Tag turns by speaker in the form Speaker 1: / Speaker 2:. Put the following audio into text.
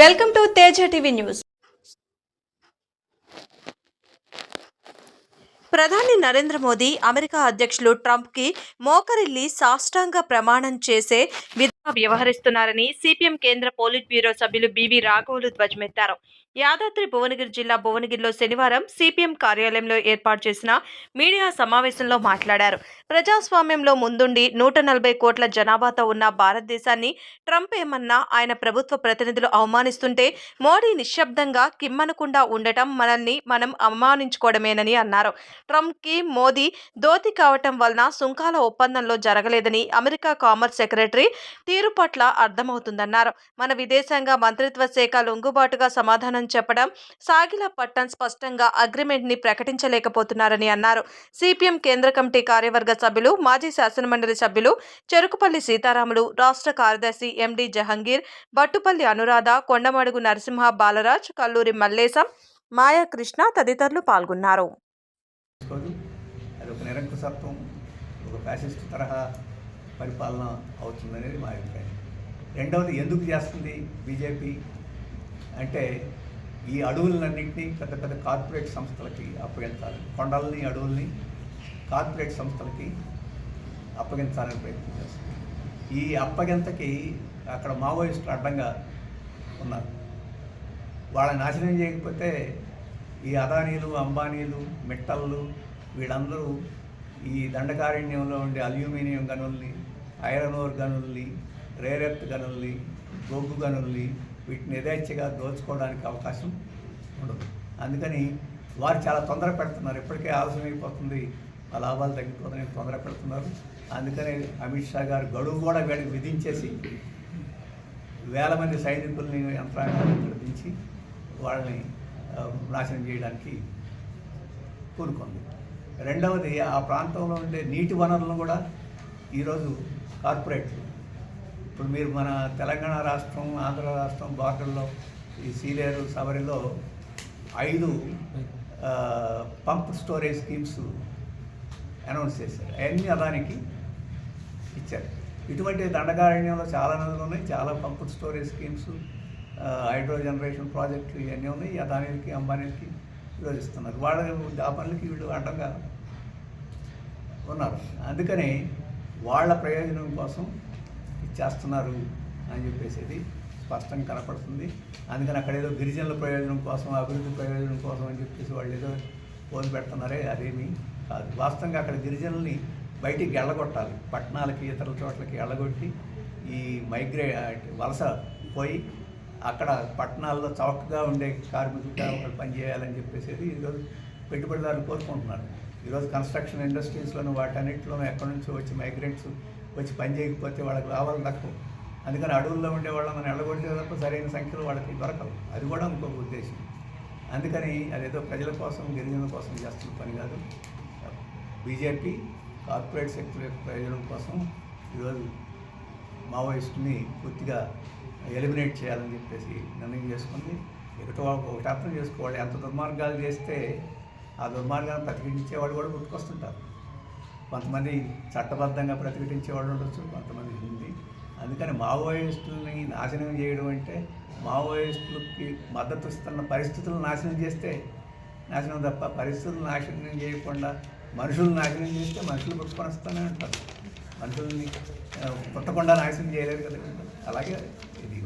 Speaker 1: Welcome to Teja TV news. ప్రధాని Narendra Modi America అధ్యక్షులు ట్రంప్కి మోకరిల్లి సాష్టాంగ ప్రమాణం చేసే విధంగా వ్యవహరిస్తున్నారని సిపిఎం కేంద్ర పోలిట్ బ్యూరో సభ్యులు బివి రాఘవులు ధ్వజమెత్తారు. యాదాద్రి భువనగిరి జిల్లా భువనగిరిలో శనివారం సిపిఎం కార్యాలయంలో ఏర్పాటు చేసిన మీడియా సమావేశంలో మాట్లాడారు. ప్రజాస్వామ్యంలో ముందుండి నూట నలభై కోట్ల జనాభాతో ఉన్న భారతదేశాన్ని ట్రంప్ ఏమన్నా ఆయన ప్రభుత్వ ప్రతినిధులు అవమానిస్తుంటే మోడీ నిశ్శబ్దంగా కిమ్మనకుండా ఉండటం మనల్ని మనం అవమానించుకోవడమేనని అన్నారు. ట్రంప్కి మోదీ దోతి కావటం వలన సుంకాల ఒప్పందంలో జరగలేదని అమెరికా కామర్స్ సెక్రటరీ తీరు పట్ల అర్థమవుతుందన్నారు. మన విదేశాంగ మంత్రిత్వ శాఖ లొంగుబాటుగా సమాధానం చెప్పడం సాగిల పట్టణ్ స్పష్టంగా అగ్రిమెంట్ని ప్రకటించలేకపోతున్నారని అన్నారు. సిపిఎం కేంద్ర కమిటీ కార్యవర్గ సభ్యులు మాజీ శాసనమండలి సభ్యులు చెరుకుపల్లి సీతారాములు రాష్ట్ర కార్యదర్శి ఎండి జహంగీర్ బట్టుపల్లి అనురాధ కొండమడుగు నరసింహ బాలరాజ్ కల్లూరి మల్లేశం మాయా కృష్ణ తదితరులు పాల్గొన్నారు.
Speaker 2: ఒక ఫ్యాసిస్ట్ తరహా పరిపాలన అవుతుందనేది మా అభిప్రాయం. రెండవది ఎందుకు చేస్తుంది బీజేపీ అంటే ఈ అడవులన్నింటినీ పెద్ద పెద్ద కార్పొరేట్ సంస్థలకి అప్పగించాలి. కొండల్ని అడవుల్ని కార్పొరేట్ సంస్థలకి అప్పగించాలని ప్రయత్నం చేస్తుంది ఈ అప్పగింతకి అక్కడ మావోయిస్టులు అడ్డంగా ఉన్నారు. వాళ్ళని నాశనం చేయకపోతే ఈ అదానీలు అంబానీలు మిట్టళ్ళు వీళ్ళందరూ ఈ దండకారణ్యంలో ఉండే అల్యూమినియం గనుల్ని ఐరన్ ఓర్ గనుల్ని రేరెత్ గనుల్ని గొగ్గు గనుల్ని వీటిని యథేచ్ఛగా దోచుకోవడానికి అవకాశం ఉండదు. అందుకని వారు చాలా తొందర పెడుతున్నారు. ఇప్పటికే ఆలస్యం అయిపోతుంది. ఆ లాభాలు తగ్గిపోతున్నాయి తొందర పెడుతున్నారు. అందుకని అమిత్ షా గారు గడువు కూడా వీళ్ళకి విధించేసి వేల మంది సైనికుల్ని యంత్రాంగాన్ని విధించి వాళ్ళని నాశనం చేయడానికి కోరుకుంది. రెండవది ఆ ప్రాంతంలో ఉండే నీటి వనరులను కూడా ఈరోజు కార్పొరేట్లు ఇప్పుడు మీరు మన తెలంగాణ రాష్ట్రం ఆంధ్ర రాష్ట్రం బార్డర్లో ఈ సీలేరు సవరిలో ఐదు పంప్ స్టోరేజ్ స్కీమ్స్ అనౌన్స్ చేశారు. అవన్నీ అదానికి ఇచ్చారు. ఇటువంటి దండకారణ్యంలో చాలా నదులు ఉన్నాయి చాలా pump storage schemes hydro generation ప్రాజెక్టులు ఇవన్నీ ఉన్నాయి. అదానికి అంబానీకి ఈరోజు ఇస్తున్నారు వాళ్ళ ఆ పనులకి వీళ్ళు అడ్డంగా ఉన్నారు. అందుకని వాళ్ళ ప్రయోజనం కోసం చేస్తున్నారు అని చెప్పేసి స్పష్టంగా కనపడుతుంది. అందుకని అక్కడ ఏదో గిరిజనుల ప్రయోజనం కోసం అభివృద్ధి ప్రయోజనం కోసం అని చెప్పేసి వాళ్ళు ఏదో ఫోన్ పెడుతున్నారే అదేమీ కాదు. వాస్తవంగా అక్కడ గిరిజనుల్ని బయటికి వెళ్ళగొట్టాలి. పట్టణాలకి ఇతర చోట్లకి వెళ్ళగొట్టి ఈ మైగ్రే వలస పోయి అక్కడ పట్టణాల్లో చౌకగా ఉండే కార్మికులుగా వాళ్ళు పనిచేయాలని చెప్పేసి ఈరోజు పెట్టుబడిదారులు కోరుకుంటున్నారు. ఈరోజు కన్స్ట్రక్షన్ ఇండస్ట్రీస్లోను వాటన్నిటిలోనూ ఎక్కడి నుంచి వచ్చి మైగ్రెంట్స్ వచ్చి పని చేయకపోతే వాళ్ళకి లాభాలు తక్కువ. అందుకని అడవుల్లో ఉండే వాళ్ళని మనం తప్ప సరైన సంఖ్యలో వాళ్ళకి దొరకవు. అది కూడా ఇంకొక ఉద్దేశం. అందుకని అదేదో ప్రజల కోసం గిరిజనుల కోసం చేస్తున్న పని కాదు. బీజేపీ కార్పొరేట్ సెక్టర్ యొక్క ప్రయోజనం కోసం ఈరోజు మావోయిస్టుని పూర్తిగా ఎలిమినేట్ చేయాలని చెప్పేసి నిర్ణయం చేసుకుంది. ఒకటి ఒకటి అర్థం చేసుకోవాలి. ఎంత దుర్మార్గాలు చేస్తే ఆ దుర్మార్గాన్ని ప్రతిఘటించేవాడు కూడా గుర్తుకొస్తుంటారు. కొంతమంది చట్టబద్ధంగా ప్రతిఘటించేవాడు ఉండొచ్చు కొంతమంది హిందీ. అందుకని మావోయిస్టులని నాశనం చేయడం అంటే మావోయిస్టులకి మద్దతు ఇస్తున్న పరిస్థితులను నాశనం చేస్తే నాశనం తప్ప పరిస్థితులు నాశనం చేయకుండా మనుషులు నాశనం చేస్తే మనుషులు పుట్టుకొని వస్తూనే ఉంటారు. మనుషుల్ని పుట్టకుండా నాశనం చేయలేరు కదా. అలాగే ఇది